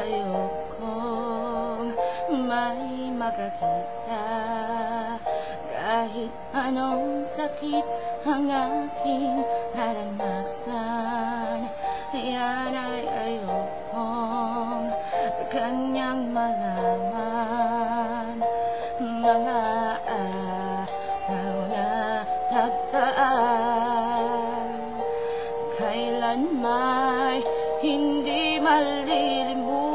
ayokong may makakita. Kahit anong sakit ang aking naranasan Yan ay ayokong kanyang malaman. Mga araw na nagtaan Kailan hindi malilimutan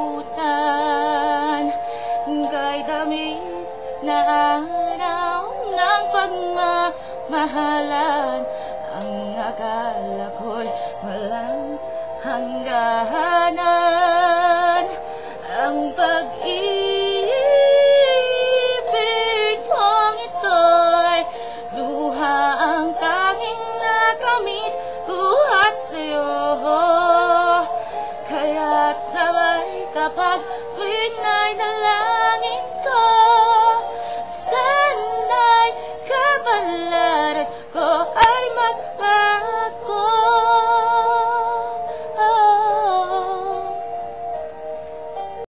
araw ng pagmamahalan. Ang akala ko'y walang hangganan. Ang pag-ibig kong ito'y luha ang tanging nakamit. Buhat sa'yo. Kaya't sabay kapag pinay dala